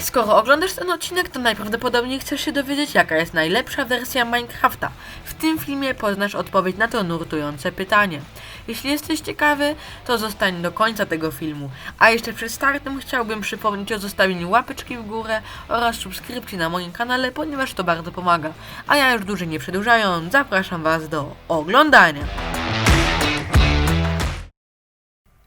Skoro oglądasz ten odcinek, to najprawdopodobniej chcesz się dowiedzieć, jaka jest najlepsza wersja Minecrafta. W tym filmie poznasz odpowiedź na to nurtujące pytanie. Jeśli jesteś ciekawy, to zostań do końca tego filmu. A jeszcze przed startem chciałbym przypomnieć o zostawieniu łapeczki w górę oraz subskrypcji na moim kanale, ponieważ to bardzo pomaga. A ja już dłużej nie przedłużając, zapraszam Was do oglądania.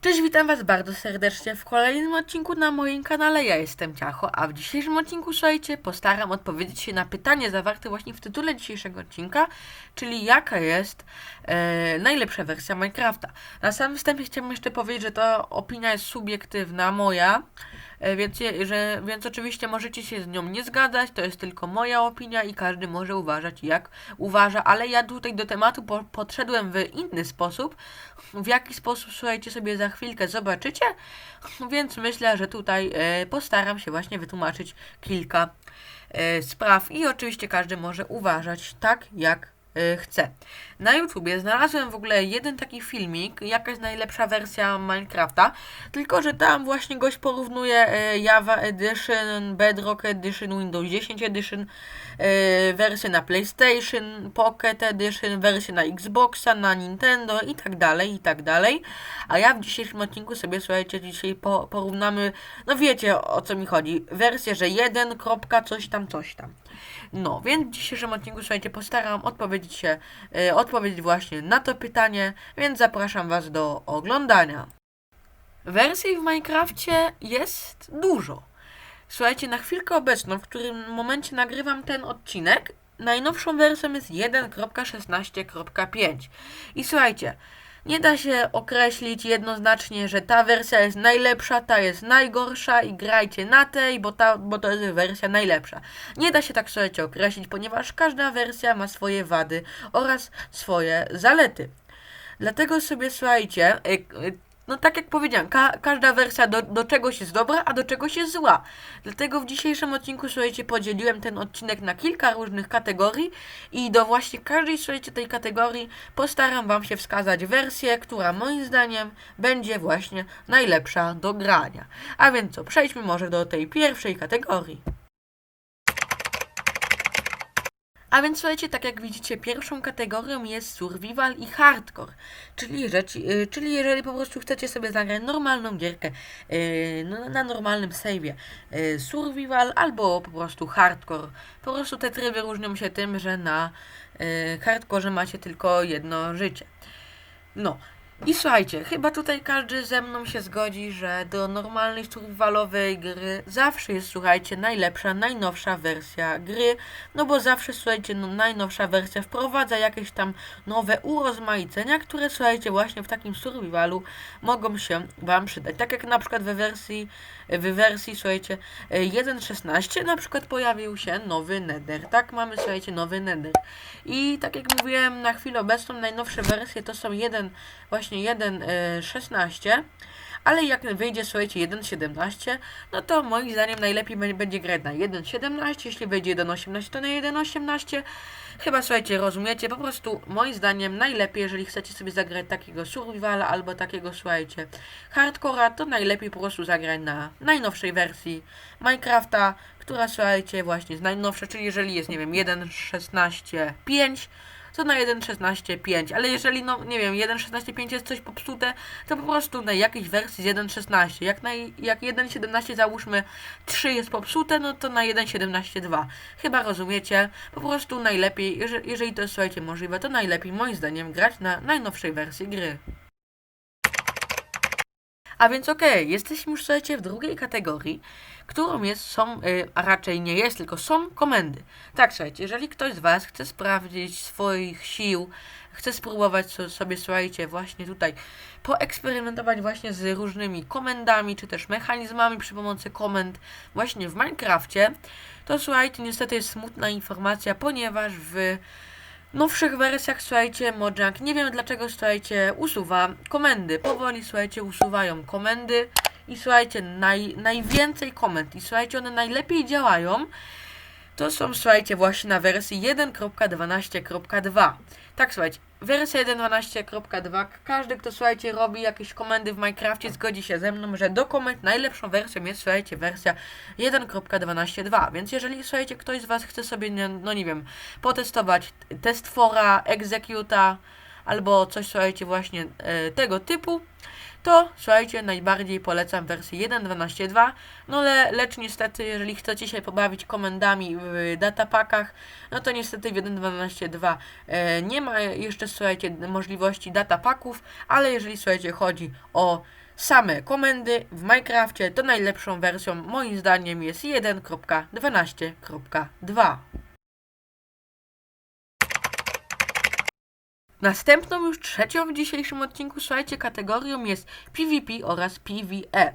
Cześć, witam Was bardzo serdecznie w kolejnym odcinku na moim kanale. Ja jestem Ciacho, a w dzisiejszym odcinku, słuchajcie, postaram odpowiedzieć się na pytanie zawarte właśnie w tytule dzisiejszego odcinka, czyli jaka jest e, najlepsza wersja Minecrafta. Na samym wstępie chciałbym jeszcze powiedzieć, że ta opinia jest subiektywna, moja, więc, je, że, więc oczywiście możecie się z nią nie zgadzać, to jest tylko moja opinia i każdy może uważać jak uważa, ale ja tutaj do tematu po, podszedłem w inny sposób. W jaki sposób, słuchajcie, sobie za chwilkę zobaczycie, więc myślę, że tutaj e, postaram się właśnie wytłumaczyć kilka e, spraw i oczywiście każdy może uważać tak, jak e, chce. Na YouTubie znalazłem w ogóle jeden taki filmik, jaka jest najlepsza wersja Minecrafta, tylko że tam właśnie gość porównuje e, Java Edition, Bedrock Edition, Windows 10 Edition, e, wersję na PlayStation, Pocket Edition, wersję na Xboxa, na Nintendo i tak dalej, i tak dalej. A ja w dzisiejszym odcinku sobie, słuchajcie, dzisiaj po, porównamy, no wiecie o, co mi chodzi, wersję, że 1, kropka, coś tam, coś tam. No, więc w dzisiejszym odcinku, słuchajcie, postaram odpowiedzieć się, e, odpowiedzieć właśnie na to pytanie, więc zapraszam Was do oglądania. Wersji w Minecrafcie jest dużo. Słuchajcie, na chwilkę obecną, w którym momencie nagrywam ten odcinek, najnowszą wersją jest 1.16.5. I słuchajcie, nie da się określić jednoznacznie, że ta wersja jest najlepsza, ta jest najgorsza i grajcie na tej, bo, ta, bo to jest wersja najlepsza. Nie da się tak słuchajcie określić, ponieważ każda wersja ma swoje wady oraz swoje zalety. Dlatego sobie słuchajcie, y, y, no tak jak powiedziałem, ka każda wersja do, do czegoś jest dobra, a do czegoś jest zła. Dlatego w dzisiejszym odcinku, słuchajcie, podzieliłem ten odcinek na kilka różnych kategorii i do właśnie każdej, słuchajcie, tej kategorii postaram Wam się wskazać wersję, która moim zdaniem będzie właśnie najlepsza do grania. A więc co, przejdźmy może do tej pierwszej kategorii. A więc słuchajcie, tak jak widzicie, pierwszą kategorią jest survival i hardcore, czyli, y, czyli jeżeli po prostu chcecie sobie zagrać normalną gierkę y, no, na normalnym save'ie y, survival albo po prostu hardcore. Po prostu te tryby różnią się tym, że na y, hardcore macie tylko jedno życie. No. I słuchajcie, chyba tutaj każdy ze mną się zgodzi, że do normalnej survivalowej gry zawsze jest, słuchajcie, najlepsza, najnowsza wersja gry, no bo zawsze, słuchajcie, no, najnowsza wersja wprowadza jakieś tam nowe urozmaicenia, które, słuchajcie, właśnie w takim survivalu mogą się Wam przydać. Tak jak na przykład we wersji, w wersji, słuchajcie, 1.16 na przykład pojawił się nowy Nether, tak? Mamy, słuchajcie, nowy Nether. I tak jak mówiłem, na chwilę obecną najnowsze wersje to są 1, właśnie 1.16, ale jak wyjdzie, słuchajcie, 1.17, no to moim zdaniem najlepiej będzie grać na 1.17, jeśli wejdzie 1.18, to na 1.18. Chyba, słuchajcie, rozumiecie, po prostu moim zdaniem najlepiej, jeżeli chcecie sobie zagrać takiego survivala albo takiego, słuchajcie, hardcora, to najlepiej po prostu zagrać na najnowszej wersji Minecrafta, która, słuchajcie, właśnie jest najnowsza, czyli jeżeli jest, nie wiem, 1.16.5, to na 1.16.5, ale jeżeli, no nie wiem, 1.16.5 jest coś popsute, to po prostu na jakiejś wersji z 1.16. Jak, na, jak 1.17 załóżmy 3 jest popsute, no to na 1.17.2. Chyba rozumiecie, po prostu najlepiej, jeżeli, jeżeli to jest, słuchajcie, możliwe, to najlepiej moim zdaniem grać na najnowszej wersji gry. A więc okej, jesteśmy już słuchajcie w drugiej kategorii, którą jest, są, y, a raczej nie jest, tylko są komendy. Tak, słuchajcie, jeżeli ktoś z Was chce sprawdzić swoich sił, chce spróbować so, sobie, słuchajcie, właśnie tutaj poeksperymentować właśnie z różnymi komendami, czy też mechanizmami przy pomocy komend właśnie w Minecrafcie, to słuchajcie, niestety jest smutna informacja, ponieważ w nowszych wersjach, słuchajcie, Mojang, nie wiem dlaczego, słuchajcie, usuwa komendy. Powoli, słuchajcie, usuwają komendy i słuchajcie, naj, najwięcej komend i słuchajcie, one najlepiej działają. To są, słuchajcie, właśnie na wersji 1.12.2. Tak, słuchajcie, wersja 1.12.2. Każdy, kto, słuchajcie, robi jakieś komendy w Minecrafcie, zgodzi się ze mną, że do komend najlepszą wersją jest, słuchajcie, wersja 1.12.2. Więc jeżeli, słuchajcie, ktoś z Was chce sobie, no nie wiem, potestować test fora, executa, albo coś, słuchajcie, właśnie e, tego typu, to słuchajcie, najbardziej polecam wersję 1.12.2. No le, lecz niestety, jeżeli chcecie się pobawić komendami w datapakach, no to niestety w 1.12.2 e, nie ma jeszcze, słuchajcie, możliwości datapaków, ale jeżeli, słuchajcie, chodzi o same komendy w Minecrafcie, to najlepszą wersją moim zdaniem jest 1.12.2. Następną już trzecią w dzisiejszym odcinku, słuchajcie, kategorią jest PvP oraz PvE.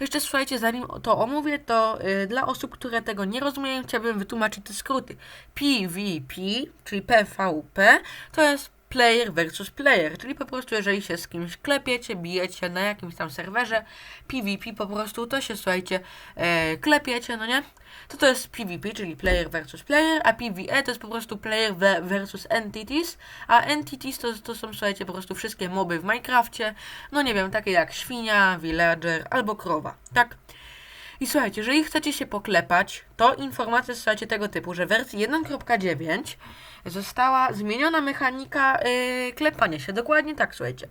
Jeszcze słuchajcie, zanim to omówię, to y, dla osób, które tego nie rozumieją, chciałbym wytłumaczyć te skróty. PvP, czyli PvP, to jest player versus player, czyli po prostu jeżeli się z kimś klepiecie, bijecie na jakimś tam serwerze, PvP po prostu to się, słuchajcie, e, klepiecie, no nie? To to jest PvP, czyli player versus player, a PvE to jest po prostu player ve- versus entities, a entities to, to są, słuchajcie, po prostu wszystkie moby w Minecrafcie, no nie wiem, takie jak świnia, villager albo krowa, tak? I słuchajcie, jeżeli chcecie się poklepać, to informacja słuchajcie tego typu, że w wersji 1.9 została zmieniona mechanika yy, klepania się. Dokładnie tak, słuchajcie.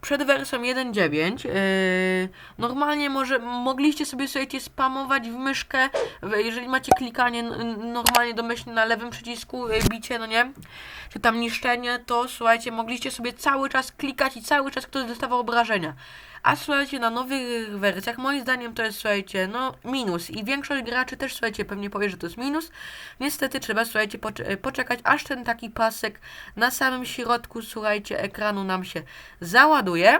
Przed wersją 1.9 yy, normalnie może mogliście sobie słuchajcie spamować w myszkę, jeżeli macie klikanie normalnie domyślnie na lewym przycisku yy, bicie, no nie? Czy tam niszczenie, to słuchajcie, mogliście sobie cały czas klikać i cały czas ktoś dostawał obrażenia. A słuchajcie, na nowych wersjach, moim zdaniem to jest, słuchajcie, no minus. I większość graczy też, słuchajcie, pewnie powie, że to jest minus. Niestety trzeba, słuchajcie, pocze- poczekać, aż ten taki pasek na samym środku, słuchajcie, ekranu nam się załaduje.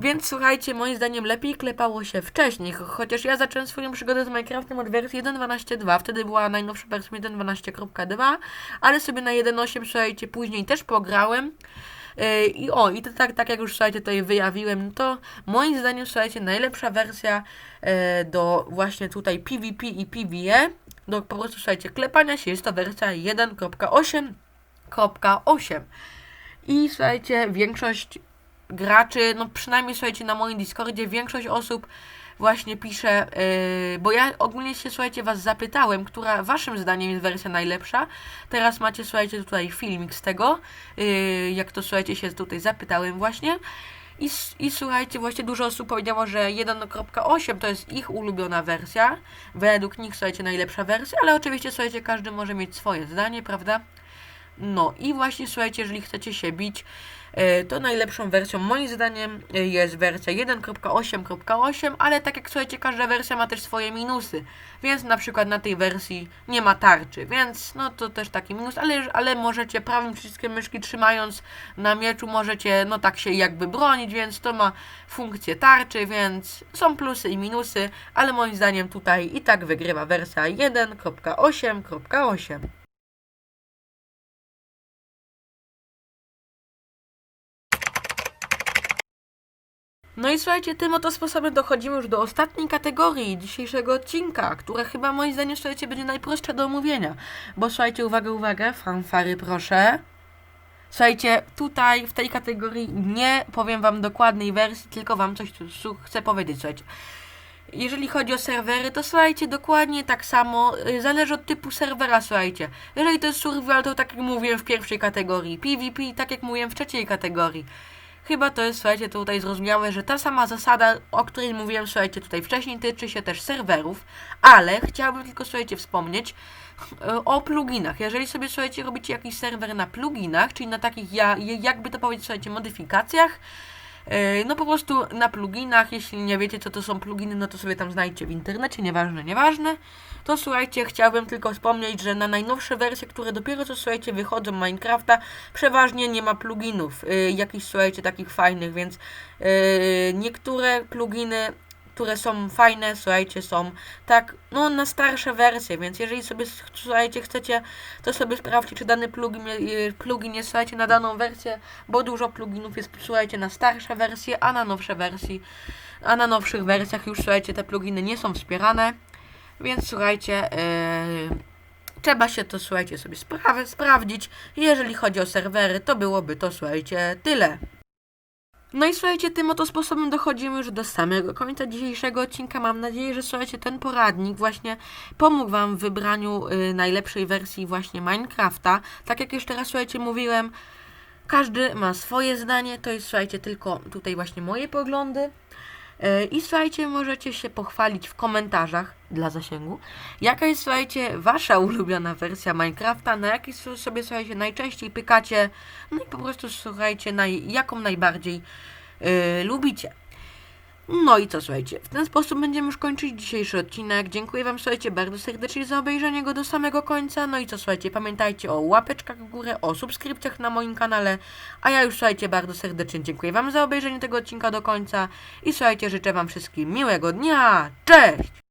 Więc słuchajcie, moim zdaniem lepiej klepało się wcześniej, cho- chociaż ja zacząłem swoją przygodę z Minecraftem od wersji 1.12.2, wtedy była najnowsza wersja 1.12.2, ale sobie na 1.8, słuchajcie, później też pograłem. Yy, I o, i to tak, tak jak już słuchajcie tutaj wyjawiłem, no to moim zdaniem słuchajcie, najlepsza wersja e, do właśnie tutaj PvP i PvE, do po prostu słuchajcie, klepania się jest to wersja 1.8.8. I słuchajcie, większość graczy, no przynajmniej słuchajcie na moim Discordzie, większość osób właśnie pisze, yy, bo ja ogólnie się słuchajcie was zapytałem, która waszym zdaniem jest wersja najlepsza. Teraz macie słuchajcie tutaj filmik z tego, yy, jak to słuchajcie się tutaj zapytałem właśnie. I, I słuchajcie, właśnie dużo osób powiedziało, że 1.8 to jest ich ulubiona wersja. Według nich, słuchajcie, najlepsza wersja, ale oczywiście, słuchajcie, każdy może mieć swoje zdanie, prawda? No i właśnie słuchajcie, jeżeli chcecie się bić, e, to najlepszą wersją moim zdaniem e, jest wersja 1.8.8, ale tak jak słuchajcie, każda wersja ma też swoje minusy, więc na przykład na tej wersji nie ma tarczy, więc no to też taki minus, ale, ale możecie prawym przyciskiem myszki trzymając na mieczu możecie no tak się jakby bronić, więc to ma funkcję tarczy, więc są plusy i minusy, ale moim zdaniem tutaj i tak wygrywa wersja 1.8.8. No i słuchajcie, tym oto sposobem dochodzimy już do ostatniej kategorii dzisiejszego odcinka, która chyba moim zdaniem, słuchajcie, będzie najprostsza do omówienia. Bo słuchajcie, uwaga, uwaga, fanfary proszę. Słuchajcie, tutaj w tej kategorii nie powiem wam dokładnej wersji, tylko wam coś tu chcę powiedzieć, słuchajcie. Jeżeli chodzi o serwery, to słuchajcie, dokładnie tak samo, y, zależy od typu serwera, słuchajcie. Jeżeli to jest survival, to tak jak mówiłem w pierwszej kategorii, PvP, tak jak mówiłem w trzeciej kategorii. Chyba to jest, słuchajcie, tutaj zrozumiałe, że ta sama zasada, o której mówiłem, słuchajcie, tutaj wcześniej, tyczy się też serwerów, ale chciałbym tylko, słuchajcie, wspomnieć e, o pluginach. Jeżeli sobie, słuchajcie, robicie jakiś serwer na pluginach, czyli na takich, ja, jakby to powiedzieć, słuchajcie, modyfikacjach, no po prostu na pluginach, jeśli nie wiecie, co to są pluginy, no to sobie tam znajdźcie w internecie, nieważne, nieważne. To słuchajcie, chciałbym tylko wspomnieć, że na najnowsze wersje, które dopiero co słuchajcie wychodzą Minecrafta, przeważnie nie ma pluginów, y, jakichś słuchajcie takich fajnych, więc y, niektóre pluginy, które są fajne, słuchajcie, są tak, no na starsze wersje, więc jeżeli sobie słuchajcie, chcecie, to sobie sprawdźcie, czy dany plugin, y, plugin jest słuchajcie na daną wersję, bo dużo pluginów jest słuchajcie na starsze wersje, a na nowsze wersji, a na nowszych wersjach już słuchajcie, te pluginy nie są wspierane. Więc słuchajcie, Trzeba się to, słuchajcie, sobie sprawę sprawdzić. Jeżeli chodzi o serwery, to byłoby to, słuchajcie, tyle. No i słuchajcie, tym oto sposobem dochodzimy już do samego końca dzisiejszego odcinka. Mam nadzieję, że słuchajcie, ten poradnik właśnie pomógł Wam w wybraniu y, najlepszej wersji właśnie Minecrafta. Tak jak jeszcze raz, słuchajcie, mówiłem, każdy ma swoje zdanie, to jest, słuchajcie, tylko tutaj właśnie moje poglądy. Y, I słuchajcie, możecie się pochwalić w komentarzach dla zasięgu, jaka jest, słuchajcie, wasza ulubiona wersja Minecrafta, na jakiej so- sobie, słuchajcie, najczęściej pykacie, no i po prostu, słuchajcie, naj, jaką najbardziej y, lubicie. No i co, słuchajcie, w ten sposób będziemy już kończyć dzisiejszy odcinek. Dziękuję Wam, słuchajcie, bardzo serdecznie za obejrzenie go do samego końca. No i co, słuchajcie, pamiętajcie o łapeczkach w górę, o subskrypcjach na moim kanale. A ja już, słuchajcie, bardzo serdecznie dziękuję Wam za obejrzenie tego odcinka do końca. I słuchajcie, życzę Wam wszystkim miłego dnia. Cześć!